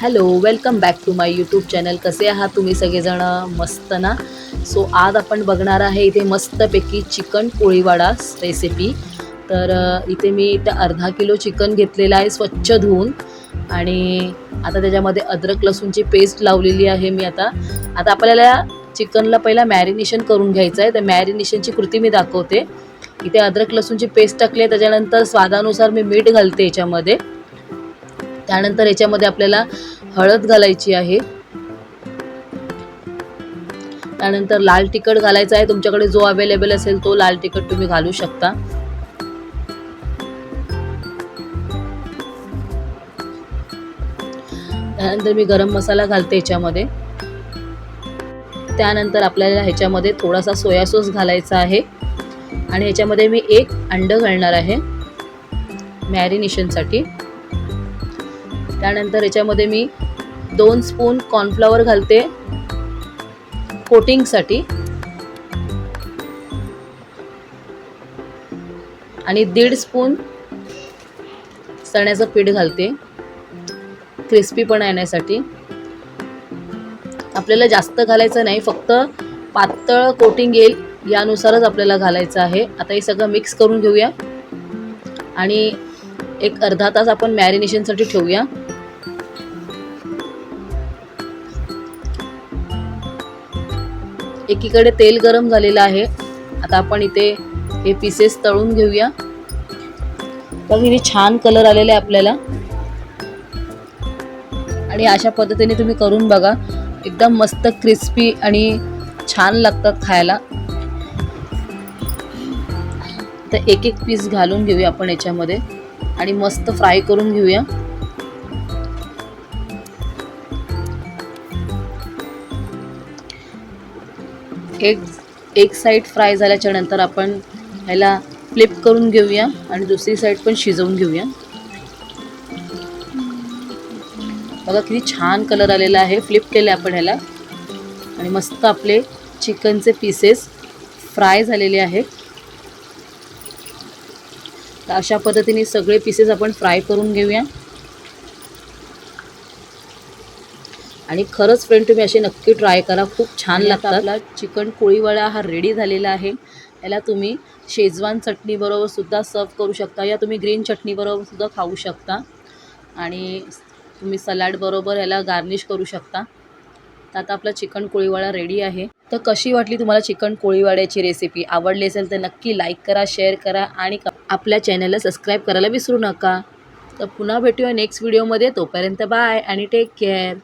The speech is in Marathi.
Hello welcome back to my YouTube channel. कसे आहात तुम्ही सगळेजण? मस्त ना? सो आज आपण बघणार आहे इथे मस्तपैकी चिकन पोळीवाडा रेसिपी तर इथे मी इथं अर्धा किलो चिकन घेतलेलं आहे स्वच्छ धुवून. आणि आता त्याच्यामध्ये अद्रक लसूणची पेस्ट लावलेली आहे मी आता. आता आपल्याला चिकनला पहिला मॅरिनेशन करून घ्यायचं आहे. तर मॅरिनेशनची कृती मी दाखवते. इथे अद्रक लसूणची पेस्ट टाकली आहे. त्याच्यानंतर स्वादानुसार मी मीठ घालते याच्यामध्ये. त्यानंतर याच्यामध्ये आपल्याला हळद घालायची आहे. त्यानंतर लाल तिखट घालायचा आहे. तुमच्याकडे जो अवेलेबल असेल तो लाल तिखट तुम्ही घालू शकता. त्यानंतर मी गरम मसाला घालते याच्यामध्ये. त्यानंतर आपल्याला ह्याच्यामध्ये थोडासा सोया सॉस घालायचा आहे. आणि ह्याच्यामध्ये मी एक अंडं घालणार आहे. मॅरिनेशनसाठी. त्यानंतर याच्यामध्ये मी दोन स्पून कॉर्नफ्लॉवर घालते. कोटिंगसाठी आणि दीड स्पून चण्याचं पीठ घालते. क्रिस्पीपणा येण्यासाठी आपल्याला जास्त घालायचं नाही फक्त पातळ कोटिंग येईल यानुसारच आपल्याला घालायचं आहे. आता हे सगळं मिक्स करून घेऊया. आणि एक अर्धा तास आपण मॅरिनेशनसाठी ठेवूया. एकीकडे तेल गरम झालेलं आहे. आता आपण इथे हे पीसेस तळून घेऊया. बघ इथे छान कलर आलेला आहे आपल्याला. आणि अशा पद्धतीने तुम्ही करून बघा. एकदम मस्त क्रिस्पी आणि छान लागतात खायला. तर एक एक पीस घालून घेऊया आपण याच्यामध्ये. आणि मस्त फ्राय करून घेऊया. एक एक साईड फ्राय झाल्याच्यानंतर आपण ह्याला फ्लिप करून घेऊया आणि दुसरी साईड पण शिजवून घेऊया. बघा किती छान कलर आलेला आहे. फ्लिप केलं आपण ह्याला. आणि मस्त आपले चिकनचे पीसेस फ्राय झालेले आहेत. तर अशा पद्धतीने सगळे पीसेस आपण फ्राय करून घेऊया. आणि खरंच फ्रेंड तुम्ही असे नक्की ट्राय करा. खूप छान लागतात. आपला चिकन कोळीवाळा हा रेडी झालेला आहे. याला तुम्ही शेजवान चटणीबरोबर सुद्धा सर्व करू शकता. या तुम्ही ग्रीन चटणीबरोबर सुद्धा खाऊ शकता. आणि तुम्ही सलाडबरोबर याला गार्निश करू शकता. तर आता आपला चिकन कोळीवाळा रेडी आहे. तर कशी वाटली तुम्हाला चिकन कोळीवाड्याची रेसिपी आवडली असेल तर नक्की लाईक करा शेअर करा आणि आपल्या चॅनलला सबस्क्राईब करायला विसरू नका. तर पुन्हा भेटूया नेक्स्ट व्हिडिओमध्ये तोपर्यंत बाय आणि टेक केअर